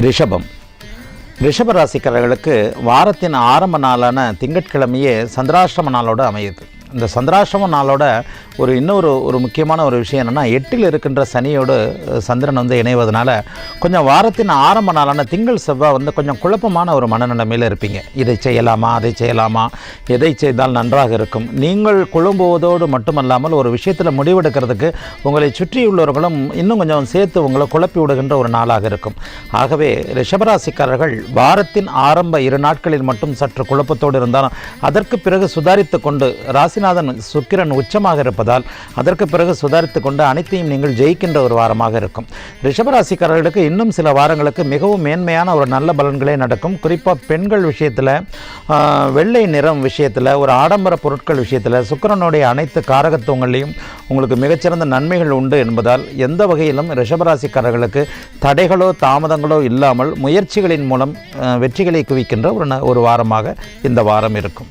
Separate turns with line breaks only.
ரிஷபம். ரிஷப ராசிக்காரர்களுக்கு வாரத்தின் ஆரம்ப நாளான திங்கட்கிழமையே சந்திராஷ்டம நாளோடு அமையுது. இந்த சந்திராசிரம நாளோட ஒரு இன்னொரு ஒரு முக்கியமான ஒரு விஷயம் என்னென்னா எட்டில் இருக்கின்ற சனியோடு சந்திரன் வந்து இணைவதனால கொஞ்சம் வாரத்தின் ஆரம்ப நாளான திங்கள் செவ்வாய் வந்து கொஞ்சம் குழப்பமான ஒரு மனநிலைமையில் இருப்பீங்க. இதை செய்யலாமா அதை செய்யலாமா எதை செய்தால் நன்றாக இருக்கும்? நீங்கள் குழம்புவதோடு மட்டுமல்லாமல் ஒரு விஷயத்தில் முடிவெடுக்கிறதுக்கு உங்களை சுற்றியுள்ளவர்களும் இன்னும் கொஞ்சம் சேர்த்து உங்களை குழப்பி விடுகின்ற ஒரு நாளாக இருக்கும். ஆகவே ரிஷபராசிக்காரர்கள் வாரத்தின் ஆரம்ப இரு நாட்களில் மட்டும் சற்று குழப்பத்தோடு இருந்தாலும் அதற்கு பிறகு சுதாரித்து கொண்டு ராசி ராசிநாதன் சுக்கிரன் உச்சமாக இருப்பதால் அதற்கு பிறகு சுதாரித்து கொண்டு அனைத்தையும் நீங்கள் ஜெயிக்கின்ற ஒரு வாரமாக இருக்கும். ரிஷபராசிக்காரர்களுக்கு இன்னும் சில வாரங்களுக்கு மிகவும் மேன்மையான ஒரு நல்ல பலன்களே நடக்கும். குறிப்பாக பெண்கள் விஷயத்தில் வெள்ளை நிறம் விஷயத்தில் ஒரு ஆடம்பர பொருட்கள் விஷயத்தில் சுக்கிரனுடைய அனைத்து காரகத்துவங்களையும் உங்களுக்கு மிகச்சிறந்த நன்மைகள் உண்டு என்பதால் எந்த வகையிலும் ரிஷபராசிக்காரர்களுக்கு தடைகளோ தாமதங்களோ இல்லாமல் முயற்சிகளின் மூலம் வெற்றிகளை குவிக்கின்ற ஒரு ஒரு வாரமாக இந்த வாரம் இருக்கும்.